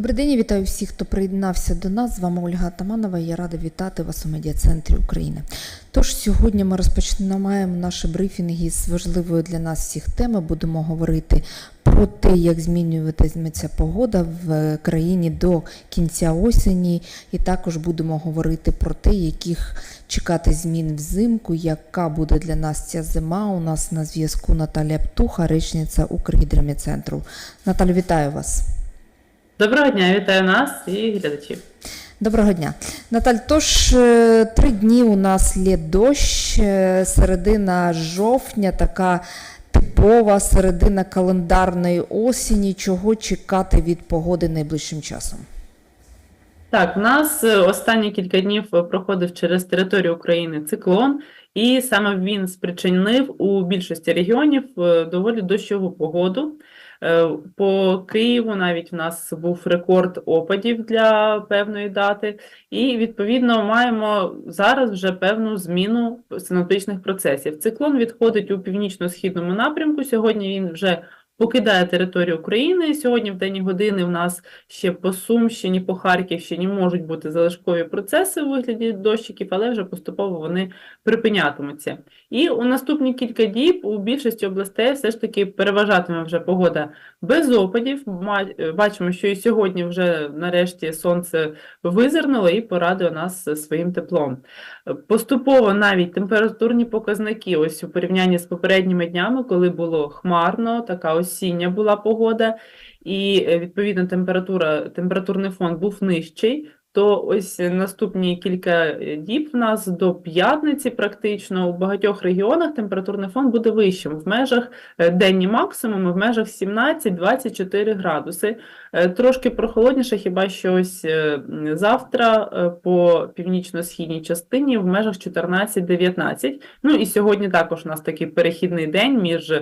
Добрий день, вітаю всіх, хто приєднався до нас. З вами Ольга Атаманова. Я рада вітати вас у медіа-центрі України. Тож сьогодні ми розпочинаємо наші брифінги з важливої для нас всіх теми. Будемо говорити про те, як змінюватиметься погода в країні до кінця осені, і також будемо говорити про те, яких чекати змін взимку, яка буде для нас ця зима. У нас на зв'язку Наталія Птуха, речниця Укргідромедцентру. Наталю, вітаю вас. Доброго дня, вітаю нас і глядачів. Доброго дня. Наталь, тож е, три дні у нас є дощ, е, середина жовтня, така типова середина календарної осені. Чого чекати від погоди найближчим часом? Так, у нас е, останні кілька днів проходив через територію України циклон, і саме він спричинив у більшості регіонів доволі дощову погоду. Е, По Києву навіть в нас був рекорд опадів для певної дати, і відповідно маємо зараз вже певну зміну синоптичних процесів. Циклон відходить у північно-східному напрямку. Сьогодні він вже покидає територію України. Сьогодні в денні години в нас ще по Сумщині, по Харківщині можуть бути залишкові процеси у вигляді дощиків, але вже поступово вони припинятимуться. І у наступні кілька діб у більшості областей все ж таки переважатиме вже погода без опадів. Бачимо, що і сьогодні вже нарешті сонце визирнуло і порадує нас своїм теплом. Поступово навіть температурні показники, ось у порівнянні з попередніми днями, коли було хмарно, така осіння була погода, і відповідно температура, температурний фон був нижчий. То ось наступні кілька е, діб в нас до п'ятниці практично у багатьох регіонах температурний фон буде вищим в межах е, денні максимуми в межах 17-24 градуси. Е, Трошки прохолодніше, хіба що ось завтра по північно-східній частині в межах 14-19. Ну і сьогодні також у нас такий перехідний день між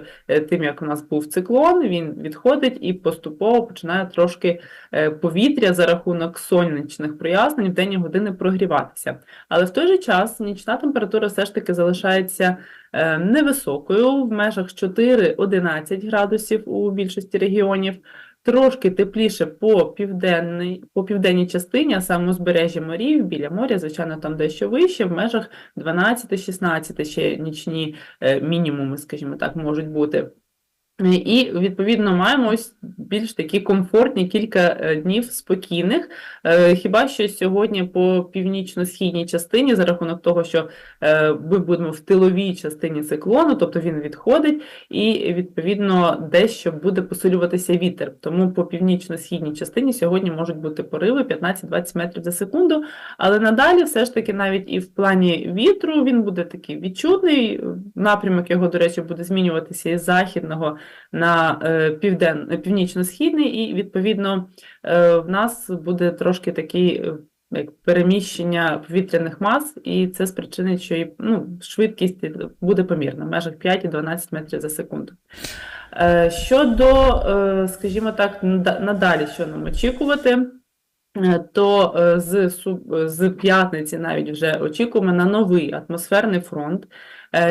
тим, як у нас був циклон, він відходить і поступово починає трошки повітря за рахунок сонячних прояснень в денні години прогріватися. Але в той же час нічна температура все ж таки залишається е, невисокою в межах 4-11 градусів у більшості регіонів. Трошки тепліше по південній, по південній частині, а саме узбережжя морів, біля моря, звичайно, там дещо вище, в межах 12-16 ще нічні е, мінімуми, скажімо так, можуть бути. І, відповідно, маємо ось більш такі комфортні кілька е, днів спокійних. Е, Хіба що сьогодні по північно-східній частині, за рахунок того, що е, ми будемо в тиловій частині циклону, тобто він відходить, і, відповідно, дещо буде посилюватися вітер. Тому по північно-східній частині сьогодні можуть бути пориви 15-20 метрів за секунду, але надалі все ж таки навіть і в плані вітру він буде такий відчутний. Напрямок його, до речі, буде змінюватися із західного на е, півден... північно-східний, і відповідно е, в нас буде трошки такий е, як переміщення повітряних мас, і це спричинить, що і ну, швидкість буде помірна в межах 5-12 метрів за секунду. Щодо, скажімо так, надалі, що нам очікувати, то з, з п'ятниці навіть вже очікуємо на новий атмосферний фронт.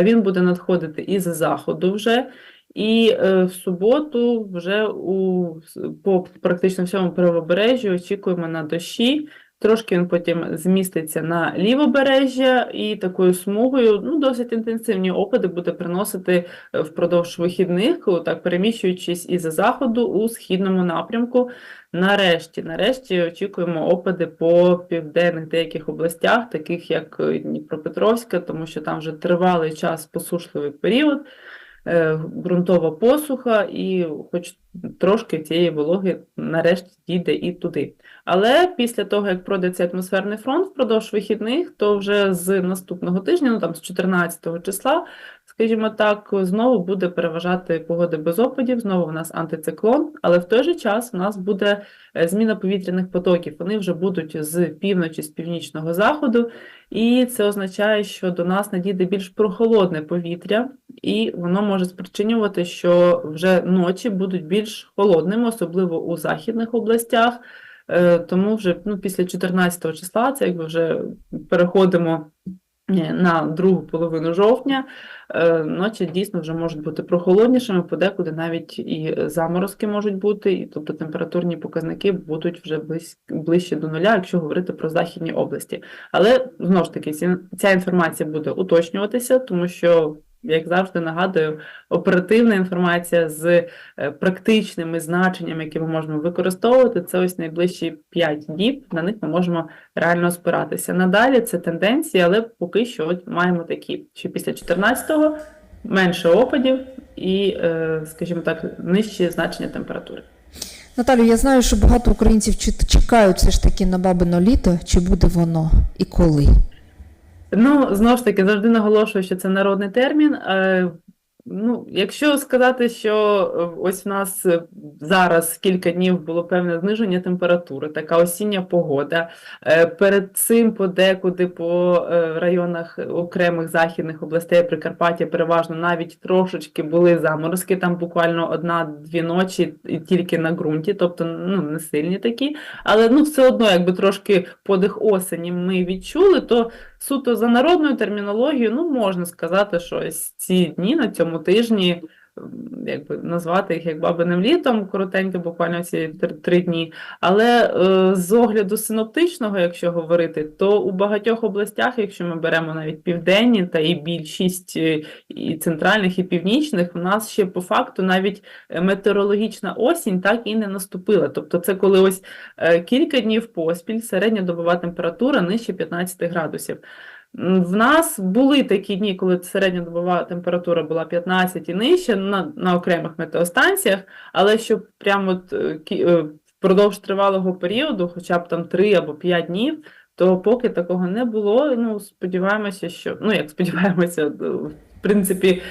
Він буде надходити із заходу вже. І е, в суботу вже у, по практично всьому правобережжю очікуємо на дощі. Трошки він потім зміститься на лівобережжя і такою смугою, ну, досить інтенсивні опади буде приносити е, впродовж вихідних, так переміщуючись із заходу у східному напрямку. Нарешті, нарешті очікуємо опади по південних деяких областях, таких як е, Дніпропетровська, тому що там вже тривалий час посушливий період. Е, ґрунтова посуха, і хоч трошки цієї вологи нарешті дійде і туди. Але після того, як пройде цей атмосферний фронт впродовж вихідних, то вже з наступного тижня, ну там з 14 числа, скажімо так, знову буде переважати погода без опадів, знову в нас антициклон, але в той же час у нас буде е, зміна повітряних потоків. Вони вже будуть з півночі, з північного заходу, і це означає, що до нас надійде більш прохолодне повітря, і воно може спричинювати, що вже ночі будуть більш холодними, особливо у західних областях. Е, Тому вже ну, після 14 числа, це якби вже переходимо на другу половину жовтня, е, ночі дійсно вже можуть бути прохолоднішими, подекуди навіть і заморозки можуть бути, і, тобто температурні показники будуть вже ближче до нуля, якщо говорити про західні області. Але знову ж таки, ця інформація буде уточнюватися, тому що, як завжди нагадую, оперативна інформація з е, практичними значеннями, які ми можемо використовувати, це ось найближчі 5 діб, на них ми можемо реально спиратися. Надалі це тенденції, але поки що от маємо такі, що після 14-го менше опадів і, е, скажімо так, нижчі значення температури. Наталю, я знаю, що багато українців чекають все ж таки на бабино літо. Чи буде воно і коли? Ну, знову ж таки, завжди наголошую, що це народний термін. Ну, якщо сказати, що е, ось в нас е, зараз кілька днів було певне зниження температури, така осіння погода. Е, Перед цим подекуди по районах окремих західних областей Прикарпаття переважно навіть трошечки були заморозки, там буквально одна-дві ночі тільки на ґрунті, тобто ну, не сильні такі. Але ну, все одно, якби трошки подих осені ми відчули, то суто за народною термінологією, ну можна сказати, що ось ці дні на цьому тижні, м, якби назвати їх як бабиним літом, коротенько, буквально ці три, дні. Але е, з огляду синоптичного, якщо говорити, то у багатьох областях, якщо ми беремо навіть південні та і більшість е, і центральних, і північних, у нас ще по факту навіть метеорологічна осінь так і не наступила. Тобто це коли ось Е, Кілька днів поспіль середньодобова температура нижче 15 градусів. В нас були такі дні, коли середньодобова температура була 15 і нижче на, на окремих метеостанціях, але щоб прямо от, е, е, впродовж тривалого періоду, хоча б там 3 або 5 днів, то поки такого не було. Ну, сподіваємося, що ну як сподіваємося, принципі,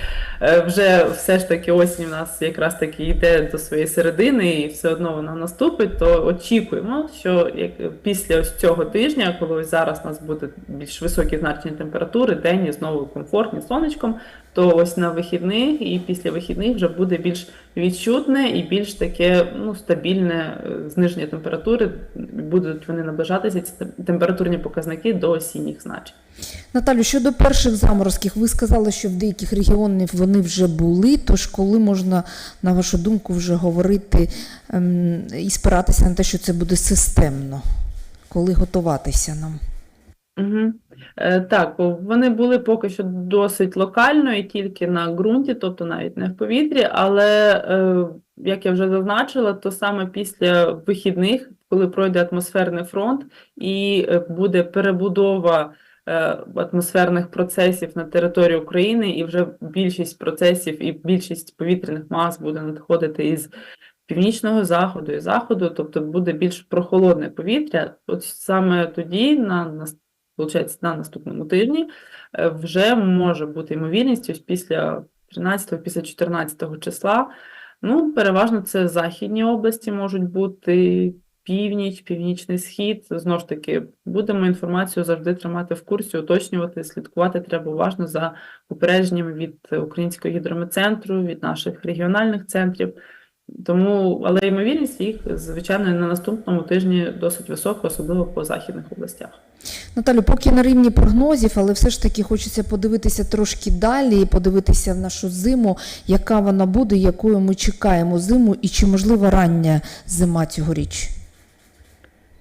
е, вже все ж таки осінь у нас якраз таки йде до своєї середини, і все одно вона наступить, то очікуємо, що як після ось цього тижня, коли ось зараз у нас буде більш високі значні температури, день і знову комфортні сонечком, то ось на вихідних і після вихідних вже буде більш відчутне і більш таке ну, стабільне е, зниження температури. Будуть вони наближатися, ці температурні показники до осінніх значень. Наталю, щодо перших заморозків, ви сказали, що в деяких регіонах вони вже були. Тож коли можна, на вашу думку, вже говорити ем, і спиратися на те, що це буде системно? Коли готуватися нам? Угу. Е, так, вони були поки що досить локально і тільки на ґрунті, тобто навіть не в повітрі, але, е, як я вже зазначила, то саме після вихідних, коли пройде атмосферний фронт і е, буде перебудова е, атмосферних процесів на території України, і вже більшість процесів і більшість повітряних мас буде надходити із північного заходу і заходу, тобто буде більш прохолодне повітря. От саме тоді, на, виходить, на наступному тижні, е, вже може бути ймовірність ось після 13 після 14 числа. Ну, переважно це західні області можуть бути, північ, північний схід. Знову ж таки, будемо інформацію завжди тримати в курсі, уточнювати, слідкувати треба уважно за попередженнями від Українського гідрометцентру, від наших регіональних центрів. Тому, але ймовірність їх, звичайно, на наступному тижні досить висока, особливо по західних областях. Наталю, поки на рівні прогнозів, але все ж таки хочеться подивитися трошки далі, і подивитися в нашу зиму, яка вона буде, якою ми чекаємо зиму, і чи можлива рання зима цьогоріч?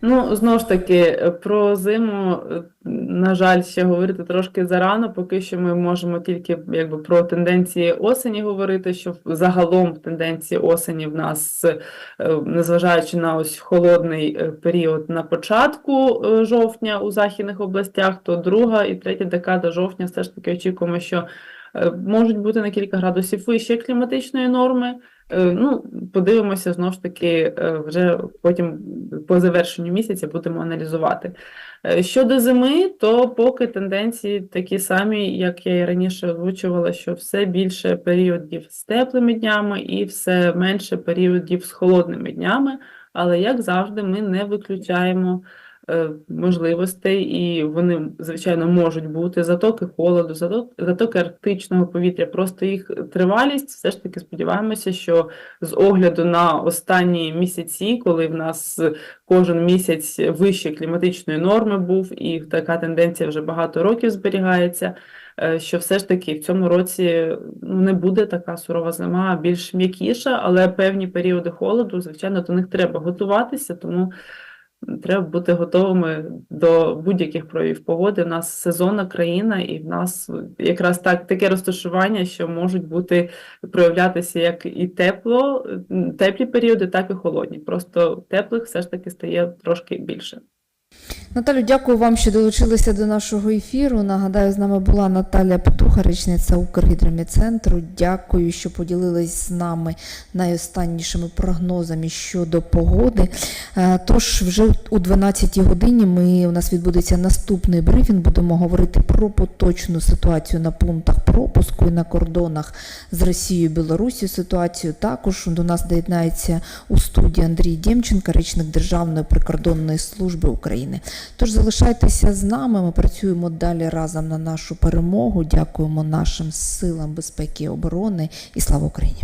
Ну, знову ж таки, е, про зиму, е, на жаль, ще говорити трошки зарано. Поки що ми можемо тільки якби про тенденції осені говорити, що загалом тенденції осені в нас, е, незважаючи на ось холодний період на початку жовтня у західних областях, то друга і третя декада жовтня все ж таки очікуємо, що можуть бути на кілька градусів вище кліматичної норми. Е, Ну, подивимося знову ж таки, е, вже потім по завершенню місяця будемо аналізувати. Е, Щодо зими, то поки тенденції такі самі, як я і раніше озвучувала, що все більше періодів з теплими днями і все менше періодів з холодними днями. Але як завжди, ми не виключаємо можливостей, і вони, звичайно, можуть бути затоки холоду, заток- затоки арктичного повітря. Просто їх тривалість, все ж таки сподіваємося, що з огляду на останні місяці, коли в нас кожен місяць вище кліматичної норми був, і така тенденція вже багато років зберігається. е, Що все ж таки в цьому році ну, не буде така сурова зима, а більш м'якіша, але певні періоди холоду, звичайно, до них треба готуватися, тому треба бути готовими до будь-яких проявів погоди. У нас сезонна країна, і в нас якраз так таке розташування, що можуть бути проявлятися як і тепло, теплі періоди, так і холодні. Просто теплих все ж таки стає трошки більше. Наталю, дякую вам, що долучилися до нашого ефіру. Нагадаю, з нами була Наталя Петуха, речниця Укргідроміцентру. Дякую, що поділились з нами найостаннішими прогнозами щодо погоди. Е, Тож, вже у 12 годині ми, у нас відбудеться наступний брифінг. Будемо говорити про поточну ситуацію на пунктах пропуску і на кордонах з Росією і Білорусією. Ситуацію також до нас доєднається у студії Андрій Дємченко, речник Державної прикордонної служби України. Тож залишайтеся з нами. Ми працюємо далі разом на нашу перемогу. Дякуємо нашим силам безпеки і оборони і слава Україні!